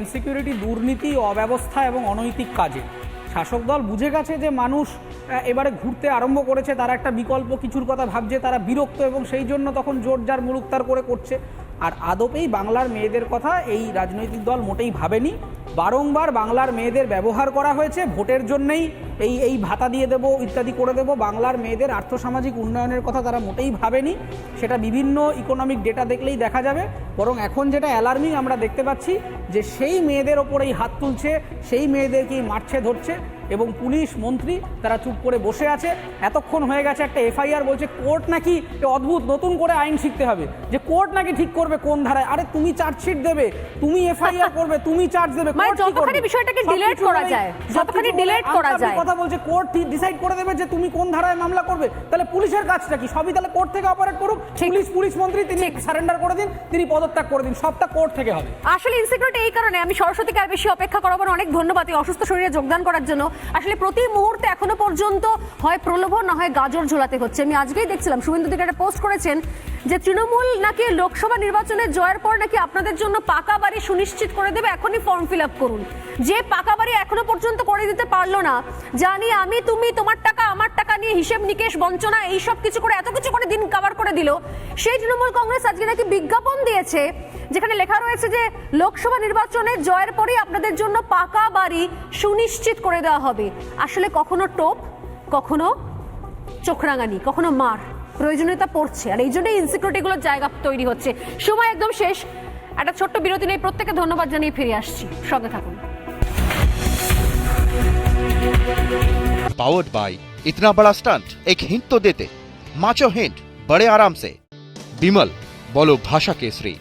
Insecurity দুর্নীতি, অব্যবস্থা এবং অনৈতিক কাজে। শাসক দল বুঝে গেছে যে মানুষ এবারে ঘুরতে আরম্ভ করেছে, তারা একটা বিকল্প কিছুর কথা ভাবছে, তারা বিরক্ত এবং সেই জন্য তখন জোর যার মুলুকতার করে করছে। আর আদপেই বাংলার মেয়েদের কথা এই রাজনৈতিক দল মোটেই ভাবেনি। বারংবার বাংলার মেয়েদের ব্যবহার করা হয়েছে ভোটের জন্যেই। এই এই ভাতা দিয়ে দেব, ইত্যাদি করে দেব। বাংলার মেয়েদের আর্থসামাজিক উন্নয়নের কথা তারা মোটেই ভাবেনি। সেটা বিভিন্ন ইকোনমিক ডেটা দেখলেই দেখা যাবে। বরং এখন যেটা অ্যালার্মিং আমরা দেখতে পাচ্ছি যে সেই মেয়েদের ওপর এই হাত তুলছে, সেই মেয়েদেরকেই মারছে, ধরছে। এবং পুলিশ মন্ত্রী তারা চুপ করে বসে আছে। এতক্ষণ হয়ে গেছে একটা এফআইআর বলছে কোর্ট নাকি অদ্ভুত নতুন করে আইন শিখতে হবে। যে কোর্ট নাকি ঠিক করবে কোন ধারায়? আরে তুমি চার্জশিট দেবে তুমি এফআইআর করবে তুমি চার্জ দেবে মানে করবে? যতখানি বিষয়টাকে delete করা যায়, যতখানি delete করা যায়। কথা বলছে কোর্ট ডিসাইড করে দেবে যে তুমি কোন ধারায় মামলা করবে। তাহলে পুলিশের কাজটা কি? সবই তাহলে কোর্ট থেকে অপারেট করুক। পুলিশ পুলিশ মন্ত্রী তিনি সারেন্ডার করে দিন তিনি পদত্যাগ করে দিন সবটা কোর্ট থেকে হবে। আসলে ইনসিকিউরিটি এই কারণে আমি সরস্বতীকে আর বেশি অপেক্ষা করাবার অনেক ধন্যবাদ এই অসুস্থ শরীরে যোগদান করার জন্য। আসলে প্রতি মুহূর্তে এখনও পর্যন্ত হয় প্রলোভন, না হয় গাজর ঝোলাতে হচ্ছে। আমি আজকেই দেখছিলাম, শুভেন্দু দিকে একটা পোস্ট করেছেন যে তৃণমূল নাকি লোকসভা নির্বাচনে জয়ের পর নাকি আপনাদের জন্য পাকা বাড়ি সুনিশ্চিত করে দেবে, এখনই ফর্ম ফিল আপ করুন। যে পাকা বাড়ি এখনও পর্যন্ত করে দিতে পারল না, জানি আমি, তুমি, তোমার টাকা, আমার টাকা নিয়ে হিসেব নিকেশ, বঞ্চনা, এইসব কিছু করে, এত কিছু করে দিন কভার করে দিল, সেই তৃণমূল কংগ্রেস আজকে নাকি বিজ্ঞাপন দিয়েছে যেখানে লেখা রয়েছে যে লোকসভা নির্বাচনে জয়ের পরেই আপনাদের জন্য পাকা বাড়ি সুনিশ্চিত করে দেওয়া হবে আসলে কখনো টোপ কখনো চোখরাঙানি কখনো মার প্রয়োজনীয়তা পড়ছে আর এই জন্যই ইনসিকিউরিটিগুলোর জায়গা তৈরি হচ্ছে সময় একদম শেষ একটা ছোট্ট বিরতি নেই প্রত্যেকে ধন্যবাদ জানিয়ে ফিরে আসছি সঙ্গে থাকুন पावर्ड बाय इतना बड़ा स्टंट एक हिंट तो देते माचो हिंट बड़े आराम से बिमल बोलो भाषा केसरी